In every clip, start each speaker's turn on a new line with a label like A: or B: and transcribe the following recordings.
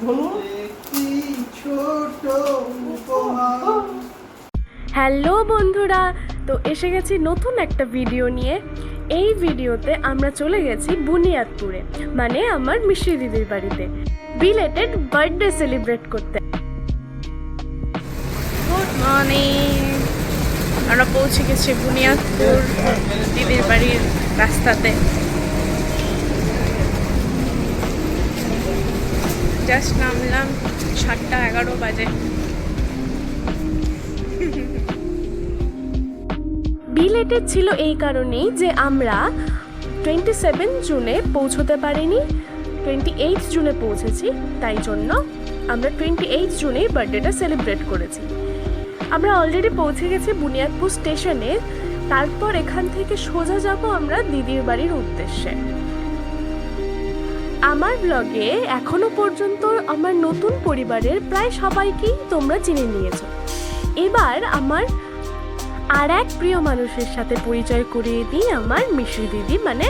A: ধনু
B: একটি ছোট উপহার
C: হ্যালো বন্ধুরা তো এসে গেছি নতুন একটা ভিডিও নিয়ে। এই ভিডিওতে আমরা চলে গেছি বুনিয়াদপুরে মানে আমার মিষ্টি দিদির বাড়িতে। বিলেটেড বার্থডে সেলিব্রেট করতে। গুড মর্নিং আমরা পৌঁছে গেছি বুনিয়াদপুর দিদির বাড়ির রাস্তাতে। জাস্ট নামলাম সাতটা এগারো বাজে। বিলেটেড ছিল এই কারণেই যে আমরা টোয়েন্টি সেভেন জুনে পৌঁছতে পারিনি টোয়েন্টি এইট জুনে পৌঁছেছি, তাই জন্য আমরা টোয়েন্টি এইট জুনেই বার্থডেটা সেলিব্রেট করেছি। আমরা অলরেডি পৌঁছে গেছি বুনিয়াদপুর স্টেশনে, তারপর এখান থেকে সোজা যাব আমরা দিদির বাড়ির উদ্দেশ্যে। আমার ব্লগে এখনও পর্যন্ত আমার নতুন পরিবারের প্রায় সবাইকেই তোমরা চিনে নিয়েছো। এবার আমার আর এক প্রিয় মানুষের সাথে পরিচয় করিয়ে দিই আমার মিশ্রি দিদি মানে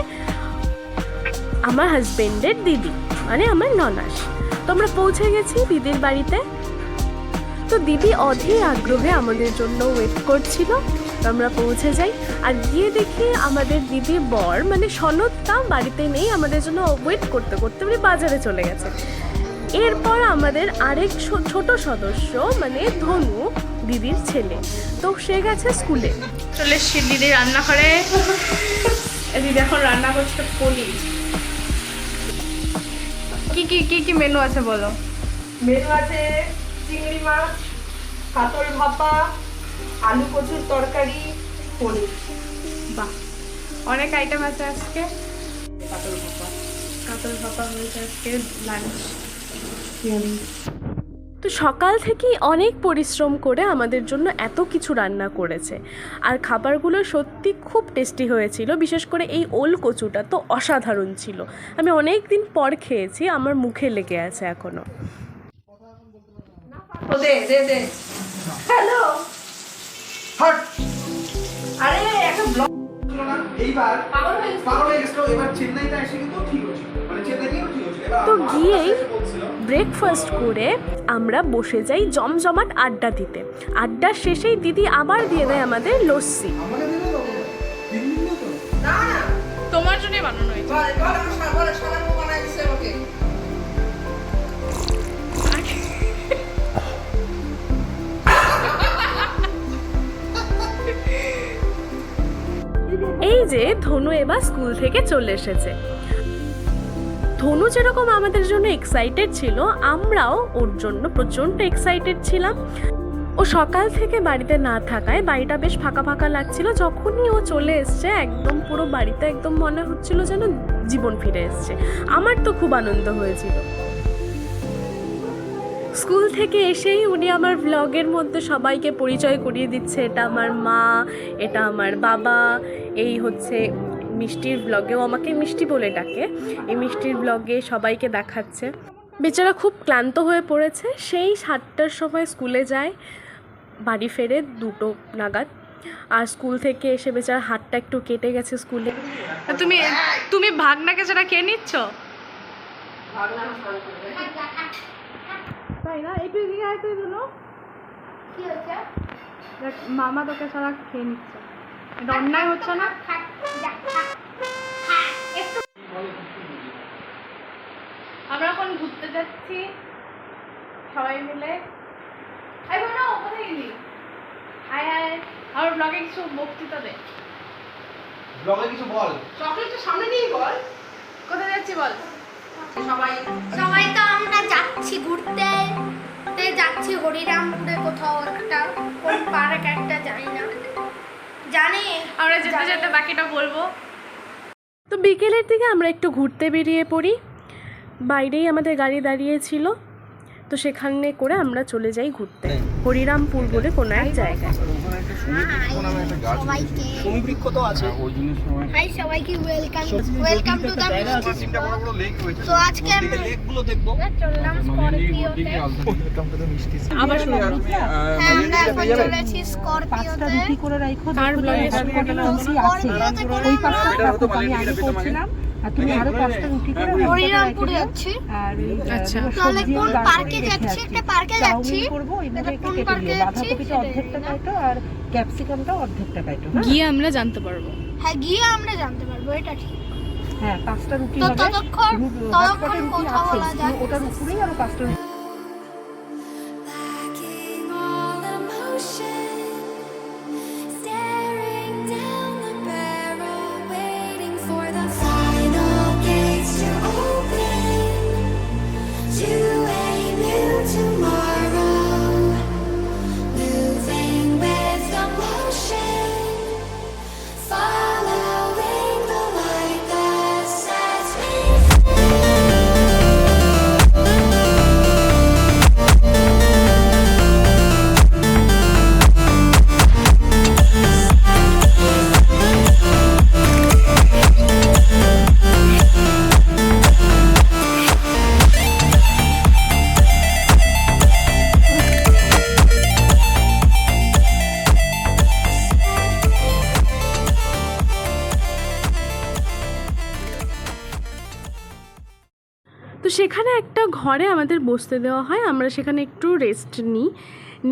C: আমার হাজবেন্ডের দিদি মানে আমার ননাস। তোমরা পৌঁছে গেছি দিদির বাড়িতে। তো দিদি অধীর আগ্রহে আমাদের জন্য ওয়েট করছিল। তো আমরা পৌঁছে যাই। আর গিয়ে দেখি আমাদের দিদি বর মানে সনদটা বাড়িতে নেই আমাদের জন্য ওয়েট করতে করতে উনি বাজারে চলে গেছে। এরপর আমাদের আরেক ছোট সদস্য মানে ধনু দিদির ছেলে। তো সে গেছে স্কুলে। চলে সে দিদি রান্না করে। দিদি এখন রান্না করছে পলি কি কি কি কি মেনু আছে বলো?
A: মেনু আছে চিংড়ি মাছ কাতল ভাপা আলু কচুর তরকারি পনির।
C: বাহ অনেক আইটেম আছে আজকে।
A: কাতল ভাপা।
C: কাতল ভাপা হয়েছে আজকে লাঞ্চ তো সকাল থেকেই অনেক পরিশ্রম করে আমাদের জন্য এত কিছু রান্না করেছে। আর খাবারগুলো সত্যি খুব টেস্টি হয়েছিল বিশেষ করে এই ওল কচুটা তো অসাধারণ ছিল। আমি অনেক দিন পর খেয়েছি আমার মুখে লেগে আছে
A: এখনও। দে দে। হ্যালো।
B: হাট।
A: আরে একটা ব্লগ।
B: এইবার
A: পাগল হয়ে
B: পাগল হয়ে গেছিল এবার চেন্নাইতে এসে কিন্তু ঠিক হয়েছিল মানে
C: তো গিয়েই ব্রেকফাস্ট করে আমরা বসে যাই জমজমাট আড্ডা দিতে। আড্ডার শেষেই দিদি আবার দিয়ে দেয় আমাদের লস্যি।
B: তো তো।
C: তোমার জন্যই বানানো হয়েছে। এবার স্কুল থেকে চলে এসেছে। ধনু যেরকম আমাদের জন্য এক্সাইটেড ছিল, আমরাও ওর জন্য প্রচণ্ড এক্সাইটেড ছিলাম। ও সকাল থেকে বাড়িতে না থাকায় বাড়িটা বেশ ফাঁকা ফাঁকা লাগছিল। যখনই ও চলে এসছে, একদম পুরো বাড়িতে একদম মনে হচ্ছিল যেন জীবন ফিরে এসছে। আমার তো খুব আনন্দ হয়েছিল। স্কুল থেকে এসেই উনি আমার ব্লগের মধ্যে সবাইকে পরিচয় করিয়ে দিচ্ছে, এটা আমার মা, এটা আমার বাবা, এই হচ্ছে মিষ্টির ব্লগেও আমাকে মিষ্টি বলে ডাকে। এই মিষ্টির ব্লগে সবাইকে দেখাচ্ছে। বেচারা খুব ক্লান্ত হয়ে পড়েছে। সেই সাতটার সময় স্কুলে যায় বাড়ি ফেরে দুটো নাগাদ। আর স্কুল থেকে এসে বেচারা হাতটা একটু কেটে গেছে স্কুলে। তুমি তুমি ভাগনাকে ছাড়া কে নিচ্ছ? তাই না? একটু এদিকে আয় তুই মামা তোকে ছাড়া খেয়ে নিচ্ছে। এটা অন্যায় হচ্ছে না। আমরা এখন ঘুরতে যাচ্ছি সবাই মিলে। আই বোনো কোথায় গেলি? Hi hi. আমার ব্লগে কিছু বক্তৃতা দে।
B: ব্লগে কিছু বল।
A: চকলেটটা সামনে নিয়ে বল।
C: কোথায় যাচ্ছি বল?
A: সবাই
D: সবাই তো আমরা যাচ্ছি ঘুরতে। তে যাচ্ছি হরিরামপুরে কোথাও একটা। জানি।
C: আমরা যেতে যেতে বাকিটা বলব। তো বিকেলের দিকে আমরা একটু ঘুরতে বেরিয়ে পড়ি। বাইরেই আমাদের গাড়ি দাঁড়িয়েছিল তো সেখানে করে আমরা চলে যাই ঘুরতে। হরিরামপুর বলে কোনো এক জায়গায়।
B: তো
D: হাই সবাইকে ওয়েলকাম ওয়েলকাম টু দ্য
B: তিনটা বড় বড় লেক রয়েছে।
D: তো আজকে আমরা
B: লেকগুলো দেখব।
D: চললাম স্করপিওতে
C: আবার
D: হ্যাঁ আমরা এখন চলেছি স্করপিওতে
C: আর ব্লগে
D: স্করপিওতে করে
B: ওই পাশটা আমি আগে পৌঁছলাম
E: আর তুমি আরও পাঁচটা রুটি করে
D: হরিরামপুরে যাচ্ছি।
E: আর
C: আচ্ছা।
D: তাহলে কোন পার্কে যাচ্ছি? একটা পার্কে যাচ্ছি।
E: করব ওইভাবে একটু কেটে
D: পার্কে
E: বাঁধাকপিটা অর্ধেকটা কাটো আর ক্যাপসিকামটা অর্ধেকটা কাটো হ্যাঁ?
C: গিয়ে আমরা জানতে পারব।
D: হ্যাঁ গিয়ে আমরা জানতে পারব এটা ঠিক।
E: হ্যাঁ পাঁচটা রুটি
D: তো
E: হবে।
D: ততক্ষণ ততক্ষণ কথা বলা
E: তুমি ওটার উপরেই আরও পাঁচটা রুটি
C: ঘরে আমাদের বসতে দেওয়া হয়, আমরা সেখানে একটু রেস্ট নিই।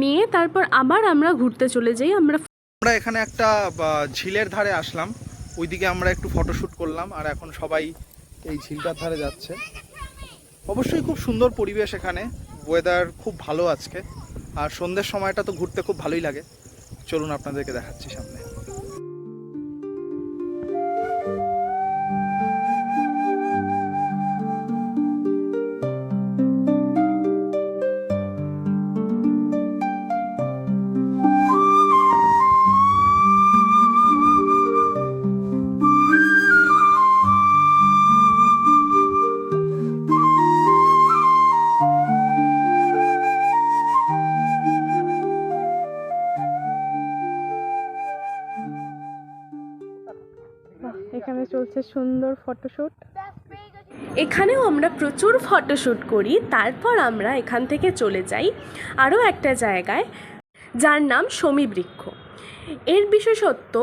C: নিয়ে তারপর আবার আমরা ঘুরতে চলে যাই, আমরা
B: আমরা এখানে একটা ঝিলের ধারে আসলাম। ওইদিকে আমরা একটু ফটোশ্যুট করলাম, আর এখন সবাই এই ঝিলটার ধারে যাচ্ছে। অবশ্যই খুব সুন্দর পরিবেশ এখানে ওয়েদার খুব ভালো আজকে। আর সন্ধ্যের সময়টা তো ঘুরতে খুব ভালোই লাগে। চলুন আপনাদেরকে দেখাচ্ছি সামনে।
C: এখানে চলছে সুন্দর ফটোশ্যুট এখানেও আমরা প্রচুর ফটোশ্যুট করি, তারপর আমরা এখান থেকে চলে যাই আরও একটা জায়গায়, যার নাম শমী বৃক্ষ। এর বিশেষত্ব,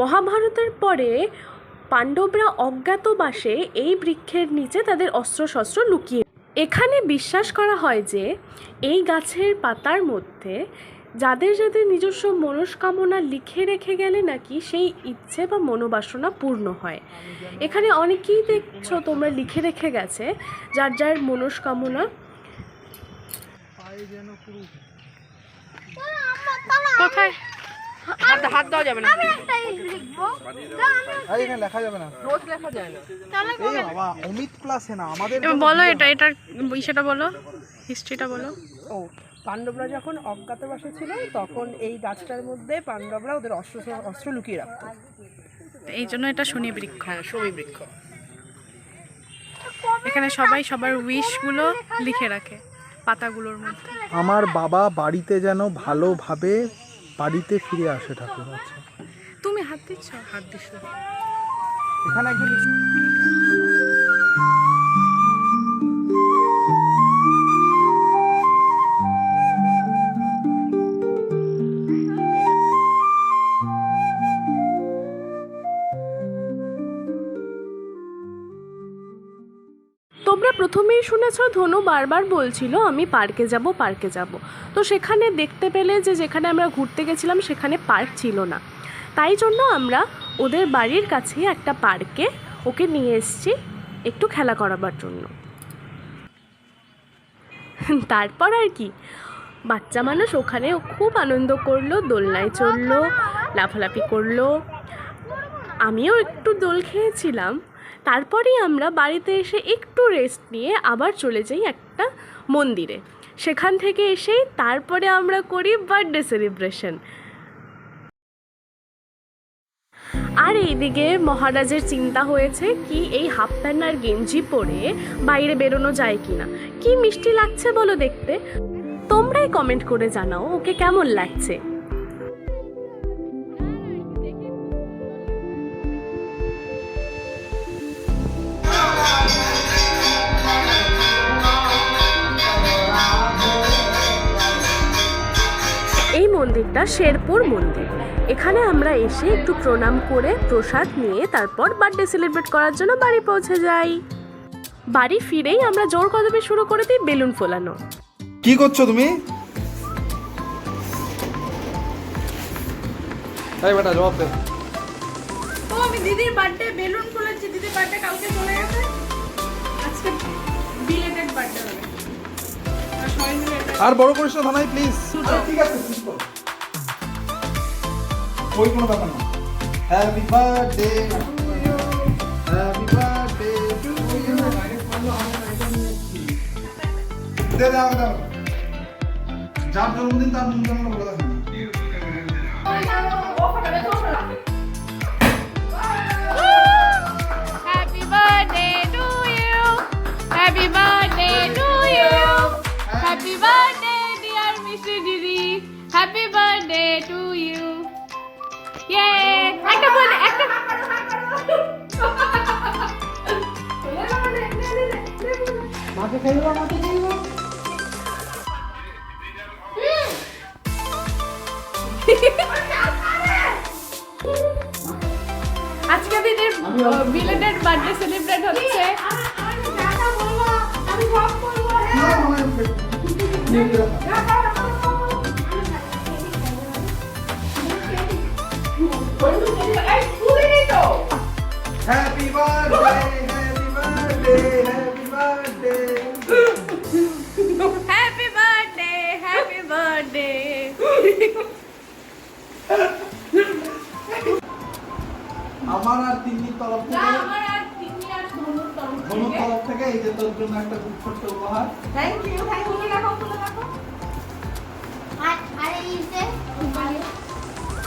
C: মহাভারতের পরে পাণ্ডবরা অজ্ঞাতবাসে এই বৃক্ষের নিচে তাদের অস্ত্রশস্ত্র লুকিয়ে এখানে বিশ্বাস করা হয় যে এই গাছের পাতার মধ্যে যাদের যাদের নিজস্ব মনস্কামনা লিখে রেখে গেলে নাকি সেই ইচ্ছে বা মনোবাসনা পূর্ণ হয়। এখানে অনেকেই দেখছ তোমরা লিখে রেখে গেছে যার যার মনস্কামনা কোথায়?
A: হাত দেওয়া যাবে না।
D: আমি একটা লিখব।
B: এখানে লেখা যাবে না।
A: রোজ লেখা যায় না।
D: তাহলে
B: বাবা অমিত ক্লাসে না আমাদের
C: বলো এটা এটার সেটা বলো হিস্ট্রিটা বলো।
E: ও পাণ্ডবরা যখন অজ্ঞাতবাসে ছিল তখন এই গাছটার মধ্যে পাণ্ডবরা ওদের অস্ত্র অস্ত্র লুকিয়ে রাখত।
C: এই জন্য এটা শনি বৃক্ষ
A: হ্যাঁ সমী বৃক্ষ
C: এখানে সবাই সবার উইশগুলো লিখে রাখে পাতাগুলোর মধ্যে।
B: আমার বাবা বাড়িতে যেন ভালোভাবে বাড়িতে ফিরে আসে ঠাকুর।
C: তুমি হাত দিচ্ছ? হাত দিচ্ছ।
B: এখানে
C: প্রথমেই শুনেছ, ধনু বারবার বলছিল, আমি পার্কে যাব পার্কে যাব। তো সেখানে দেখতে পেলে যে যেখানে আমরা ঘুরতে গেছিলাম, সেখানে পার্ক ছিল না। তাই জন্য আমরা ওদের বাড়ির কাছেই একটা পার্কে ওকে নিয়ে এসেছি একটু খেলা করাবার জন্য। তারপর আর কি, বাচ্চা মানুষ ওখানে খুব আনন্দ করল, দোলনায় চড়লো লাফালাফি করল। আমিও একটু দোল খেয়েছিলাম। তারপরেই আমরা বাড়িতে এসে একটু রেস্ট নিয়ে আবার চলে যাই একটা মন্দিরে। সেখান থেকে এসেই তারপরে আমরা করি বার্থডে সেলিব্রেশন আর এইদিকে মহারাজের চিন্তা হয়েছে কি এই হাফ প্যান্ট আর গেঞ্জি পরে বাইরে বেরোনো যায় কিনা। কি মিষ্টি লাগছে বলো দেখতে? তোমরাই কমেন্ট করে জানাও, ওকে কেমন লাগছে? মন্দিরটা শেরপুর মন্দির। এখানে আমরা এসে একটু প্রণাম করে প্রসাদ নিয়ে তারপর বার্থডে সেলিব্রেট করার জন্য বাড়ি পৌঁছে যাই। বাড়ি ফিরেই আমরা জোর কদমে শুরু করে দিই বেলুন ফোলানো।
B: কি করছ তুমি? এই বেটা জবাব দে।
E: তো আমি দিদির বার্থডে বেলুন ফুলেছি দিদির বার্থডে কালকে চলে গেছে। আজকে বিলেটেড বার্থডে হবে। আর
B: বড় করিস না ধানাই প্লিজ ঠিক আছে ঠিক করো। ওই কোনো ব্যাপার না happy birthday happy birthday to you দে দাও দাও যার জন্মদিন তার নিমন্ত্রণ বলে দেখেন
F: Happy birthday to you. Happy birthday to you. Happy birthday, dear Mr. Didi. Happy birthday to you. Yay! একটা বলে একটা আজকে দিদির বিলেটেড বার্থডে সেলিব্রেট হচ্ছে
B: happy birthday happy birthday happy birthday
F: happy birthday happy birthday
B: আমার আর তিন্নির তরফ থেকে
F: আমার আর তিন্নি আর ধনুর তরফ
B: ধনুর
F: থেকে
B: তরফ থেকে এই যে তোর জন্য একটা খুব ছোট্ট উপহার।
E: থ্যাংক ইউ থ্যাংক ইউ রাখো রাখো
D: আর আরে এই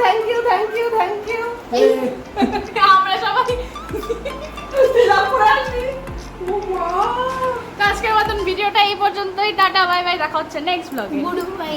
E: thank you thank you thank you
F: আমরা সবাই আজকের মতন ভিডিওটা এই পর্যন্তই। টাটা বাই বাই দেখা হচ্ছে নেক্সট ব্লগে
D: গুড বাই